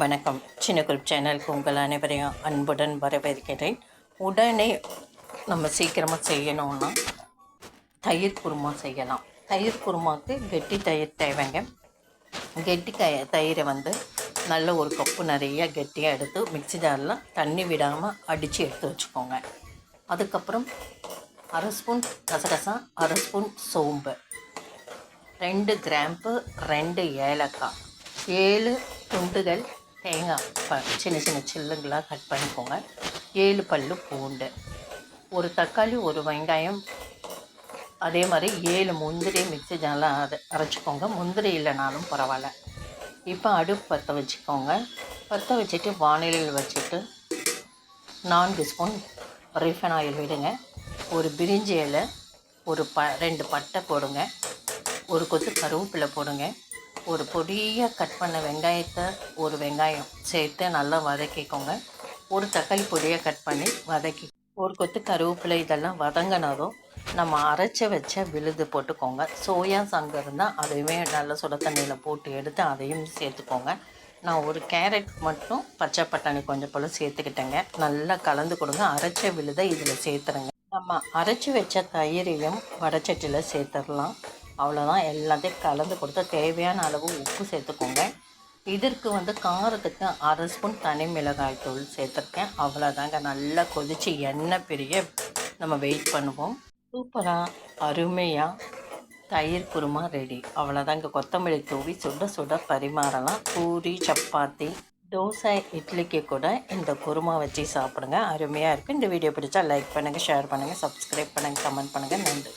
வணக்கம். சின்ன குரூப் சேனலுக்கு உங்கள் அனைவரையும் அன்புடன் வரவேற்கிறேன். உடனே நம்ம சீக்கிரமாக செய்யணும்னா தயிர் குருமா செய்யலாம். தயிர் குருமாவுக்கு கெட்டி தயிர் தேவைங்க. கெட்டி த தயிரை வந்து நல்ல ஒரு கப்பு நிறைய கெட்டியாக எடுத்து மிக்ஸி ஜாரில் தண்ணி விடாமல் அடித்து எடுத்து வச்சுக்கோங்க. அதுக்கப்புறம் அரை ஸ்பூன் கசகசா அரை ஸ்பூன் சோம்பு ரெண்டு கிராம்பு ரெண்டு ஏலக்காய் ஏழு துண்டுகள் தேங்காய் இப்போ சின்ன சின்ன சில்லுங்களாக கட் பண்ணிக்கோங்க. ஏழு பல்லு பூண்டு ஒரு தக்காளி ஒரு வெங்காயம். அதே மாதிரி ஏழு முந்திரி மிக்ஸி ஜாலாம் அதை அரைச்சிக்கோங்க. முந்திரி இல்லைனாலும் பரவாயில்ல. இப்போ அடுப்பு பற்ற வச்சுக்கோங்க. பற்ற வச்சுட்டு வானிலையில் வச்சுட்டு நான்கு ஸ்பூன் ரீஃபன் ஆயில் விடுங்க. ஒரு பிரிஞ்சி இலை ஒரு ப ரெண்டு பட்டை போடுங்க. ஒரு கொத்து கருவேப்பிலை போடுங்க. ஒரு பொடியாக கட் பண்ண வெங்காயத்தை ஒரு வெங்காயம் சேர்த்து நல்லா வதக்கிக்கோங்க. ஒரு தக்காளி பொடியாக கட் பண்ணி வதக்கி ஒரு கொத்து கருவேப்பிலை இதெல்லாம் வதங்கினதும் நம்ம அரைச்சி வச்ச விழுது போட்டுக்கோங்க. சோயா சங்கு இருந்தால் அதையுமே நல்ல சுட தண்ணியில் போட்டு எடுத்து அதையும் சேர்த்துக்கோங்க. நான் ஒரு கேரட் மட்டும் பச்சை பட்டாணி கொஞ்சம் போல் சேர்த்துக்கிட்டேங்க. நல்லா கலந்து கொடுங்க. அரைச்ச விழுதை இதில் சேர்த்துருங்க. நம்ம அரைச்சி வச்ச தயிரையும் வடச்சட்டியில் சேர்த்துடலாம். அவ்வளோதான் எல்லாத்தையும் கலந்து கொடுத்து தேவையான அளவு உப்பு சேர்த்துக்கோங்க. இதற்கு வந்து காரத்துக்கு அரை ஸ்பூன் தனி மிளகாய் தூள் சேர்த்துருக்கேன். அவ்வளோதாங்க நல்லா கொதித்து எண்ணெய் பிரிய நம்ம வெயிட் பண்ணுவோம். சூப்பராக அருமையாக தயிர் குருமா ரெடி அவ்வளோதாங்க கொத்தமல்லி தூவி சுட சுட பரிமாறலாம். பூரி சப்பாத்தி தோசை இட்லிக்கு கூட இந்த குருமா வச்சு சாப்பிடுங்க. அருமையாக இருக்குது இந்த வீடியோ பிடிச்சா லைக் பண்ணுங்கள் ஷேர் பண்ணுங்கள் சப்ஸ்கிரைப் பண்ணுங்கள் கமெண்ட் பண்ணுங்கள் நன்றி.